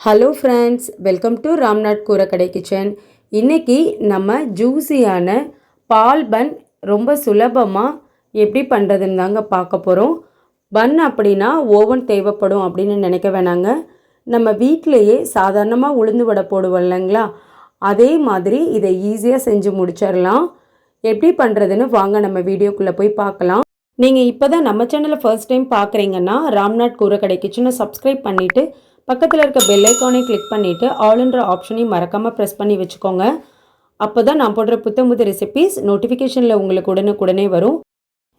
Hello friends welcome to Ramnath கூரக்கடை kitchen இன்றைக்கி நம்ம ஜூஸியான பால் பன் ரொம்ப சுலபமாக எப்படி பண்ணுறதுன்னு தாங்க பார்க்க போகிறோம் பன் அப்படின்னா ஓவன் தேவைப்படும் அப்படின்னு நினைக்க வேணாங்க. நம்ம வீட்டிலையே சாதாரணமாக உளுந்து வடை போடுவோம் இல்லைங்களா? அதே மாதிரி இதை ஈஸியாக செஞ்சு முடிச்சிடலாம். எப்படி பண்ணுறதுன்னு வாங்க நம்ம வீடியோக்குள்ளே போய் பார்க்கலாம். நீங்கள் இப்போ தான் நம்ம சேனலை ஃபர்ஸ்ட் டைம் பார்க்குறீங்கன்னா ராம்நாத் கூரக்கடை கிச்சனை சப்ஸ்கிரைப் பண்ணிவிட்டு பக்கத்தில் இருக்க பெல் ஐக்கானை கிளிக் பண்ணிவிட்டு ஆளுன்ற ஆப்ஷனையும் மறக்காமல் ப்ரெஸ் பண்ணி வச்சுக்கோங்க. அப்போ தான் நான் போடுற புத்தம் புது ரெசிபீஸ் நோட்டிஃபிகேஷனில் உங்களுக்கு உடனுக்குடனே வரும்.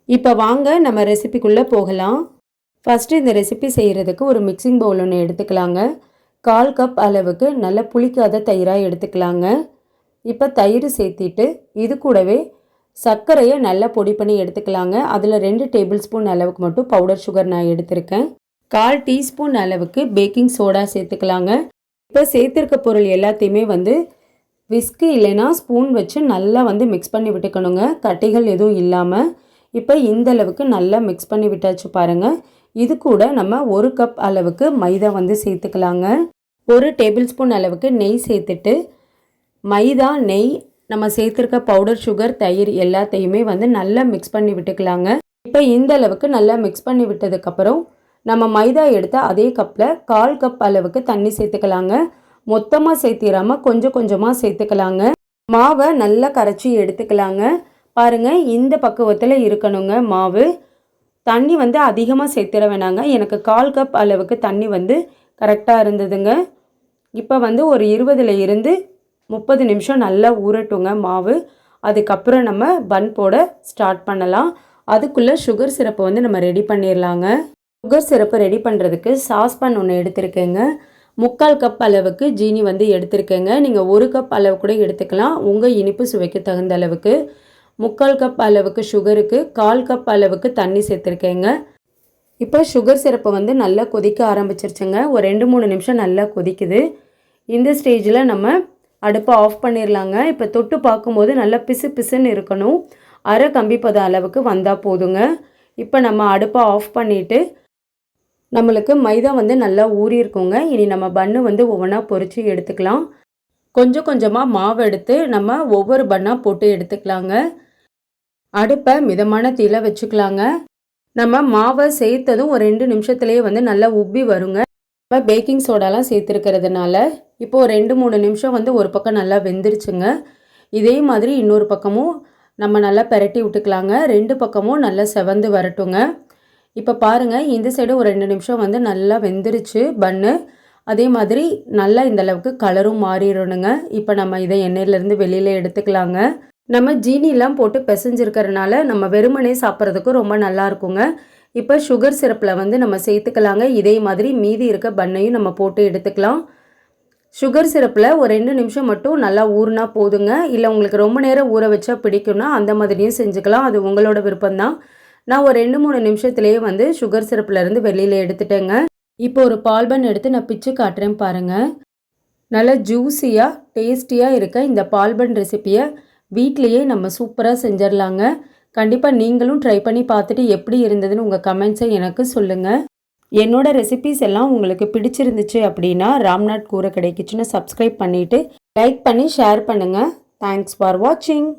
இப்போ வாங்க நம்ம ரெசிபிக்குள்ளே போகலாம். ஃபஸ்ட்டு இந்த ரெசிபி செய்கிறதுக்கு ஒரு மிக்சிங் பவுல் ஒன்று எடுத்துக்கலாங்க. கால் கப் அளவுக்கு நல்லா புளிக்காத தயிராக எடுத்துக்கலாங்க. இப்போ தயிர் சேர்த்திட்டு இது கூடவே சர்க்கரையை நல்லா பொடி பண்ணி எடுத்துக்கலாங்க. அதில் ரெண்டு டேபிள் ஸ்பூன் அளவுக்கு மட்டும் பவுடர் சுகர் நான் எடுத்திருக்கேன். கால் டீஸ்பூன் அளவுக்கு பேக்கிங் சோடா சேர்த்துக்கலாங்க. இப்போ சேர்த்துருக்க பொருள் எல்லாத்தையுமே வந்து விஸ்கு இல்லைன்னா ஸ்பூன் வச்சு நல்லா வந்து மிக்ஸ் பண்ணி விட்டுக்கணுங்க. கட்டிகள் எதுவும் இல்லாமல் இப்போ இந்த அளவுக்கு நல்லா மிக்ஸ் பண்ணி விட்டாச்சு பாருங்கள் இது கூட நம்ம ஒரு கப் அளவுக்கு மைதா வந்து சேர்த்துக்கலாங்க. ஒரு டேபிள் ஸ்பூன் அளவுக்கு நெய் சேர்த்துட்டு மைதா நெய் நம்ம சேர்த்துருக்க பவுடர் சுகர் தயிர் எல்லாத்தையுமே வந்து நல்லா மிக்ஸ் பண்ணி விட்டுக்கலாங்க. இப்போ இந்த அளவுக்கு நல்லா மிக்ஸ் பண்ணி விட்டதுக்கப்புறம் நம்ம மைதா எடுத்த அதே கப்பில் கால் கப் அளவுக்கு தண்ணி சேர்த்துக்கலாங்க. மொத்தமாக சேர்த்திடாமல் கொஞ்சம் கொஞ்சமாக சேர்த்துக்கலாங்க. மாவை நல்லா கரைச்சி எடுத்துக்கலாங்க. பாருங்கள் இந்த பக்குவத்தில் இருக்கணுங்க மாவு. தண்ணி வந்து அதிகமாக சேர்த்துட வேணாங்க. எனக்கு கால் கப் அளவுக்கு தண்ணி வந்து கரெக்டாக இருந்ததுங்க. இப்போ வந்து ஒரு இருபதுல இருந்து முப்பது நிமிஷம் நல்லா ஊறட்டுங்க மாவு. அதுக்கப்புறம் நம்ம பன் போட ஸ்டார்ட் பண்ணலாம். அதுக்குள்ளே சுகர் சிரப்பை வந்து நம்ம ரெடி பண்ணிடலாங்க சுகர் சிரப்பு ரெடி பண்ணுறதுக்கு சாஸ்பான் ஒன்று எடுத்திருக்கேங்க. முக்கால் கப் அளவுக்கு ஜீனி வந்து எடுத்திருக்கேங்க. நீங்கள் ஒரு கப் அளவு கூட எடுத்துக்கலாம். உங்கள் இனிப்பு சுவைக்கு தகுந்த அளவுக்கு. முக்கால் கப் அளவுக்கு சுகருக்கு கால் கப் அளவுக்கு தண்ணி சேர்த்துருக்கேங்க. இப்போ சுகர் சிரப்பை வந்து நல்லா கொதிக்க ஆரம்பிச்சிருச்சுங்க. ஒரு ரெண்டு மூணு நிமிஷம் நல்லா கொதிக்குது. இந்த ஸ்டேஜில் நம்ம அடுப்பை ஆஃப் பண்ணிடலாங்க இப்போ தொட்டு பார்க்கும்போது நல்லா பிசு பிசுன்னு இருக்கணும். அரை கம்பி பதம் அளவுக்கு வந்தால் போதுங்க. இப்போ நம்ம அடுப்பை ஆஃப் பண்ணிவிட்டு நம்மளுக்கு மைதா வந்து நல்லா ஊறியிருக்குங்க இனி நம்ம பன்னு வந்து ஒவ்வொன்றா பொறிச்சு எடுத்துக்கலாம். கொஞ்சம் கொஞ்சமாக மாவு எடுத்து நம்ம ஒவ்வொரு பண்ணாக போட்டு எடுத்துக்கலாங்க. அடுப்பை மிதமான தீல வச்சுக்கலாங்க. நம்ம மாவை சேர்த்ததும் ஒரு ரெண்டு நிமிஷத்துலேயே வந்து நல்லா உப்பி வருங்க. நம்ம பேக்கிங் சோடாலாம் சேர்த்துருக்கிறதுனால இப்போது ரெண்டு மூணு நிமிஷம் வந்து ஒரு பக்கம் நல்லா வெந்துருச்சுங்க. இதே மாதிரி இன்னொரு பக்கமும் நம்ம நல்லா பெரட்டி விட்டுக்கலாங்க. ரெண்டு பக்கமும் நல்லா செவந்து வரட்டுங்க. இப்போ பாருங்கள் இந்த சைடு ஒரு ரெண்டு நிமிஷம் வந்து நல்லா வெந்துருச்சு பன்னு அதே மாதிரி நல்லா இந்த அளவுக்கு கலரும் மாறிடணுங்க. இப்போ நம்ம இதை எண்ணெயிலேருந்து வெளியில் எடுத்துக்கலாங்க. நம்ம ஜீனிலாம் போட்டு பிசைஞ்சிருக்கிறதுனால நம்ம வெறுமனே சாப்பிட்றதுக்கும் ரொம்ப நல்லா இருக்குங்க. இப்போ சுகர் சிரப்பில் வந்து நம்ம சேர்த்துக்கலாங்க. இதே மாதிரி மீதி இருக்க பண்ணையும் நம்ம போட்டு எடுத்துக்கலாம். சுகர் சிரப்பில் ஒரு ரெண்டு நிமிஷம் மட்டும் நல்லா ஊறினா போதுங்க. இல்லை உங்களுக்கு ரொம்ப நேரம் ஊற வச்சா பிடிக்கும்னா அந்த மாதிரியும் செஞ்சுக்கலாம். அது உங்களோட விருப்பம்தான். நான் ஒரு ரெண்டு மூணு நிமிஷத்துலேயே வந்து சுகர் சிரப்பிலேருந்து வெளியில் எடுத்துட்டேங்க. இப்போ ஒரு பால்பன் எடுத்து நான் பிச்சு காட்டுறேன் பாருங்கள் நல்லா ஜூஸியாக டேஸ்டியாக இருக்க இந்த பால்பன் ரெசிப்பியை வீட்லேயே நம்ம சூப்பராக செஞ்சிடலாங்க. கண்டிப்பாக நீங்களும் ட்ரை பண்ணி பார்த்துட்டு எப்படி இருந்ததுன்னு உங்கள் கமெண்ட்ஸை எனக்கு சொல்லுங்கள் என்னோடய ரெசிபிஸ் எல்லாம் உங்களுக்கு பிடிச்சிருந்துச்சு அப்படின்னா ராம்நாத் கூரை கிடைக்குச்சுன்னு சப்ஸ்கிரைப் பண்ணிவிட்டு லைக் பண்ணி ஷேர் பண்ணுங்கள் தேங்க்ஸ் ஃபார் வாட்சிங்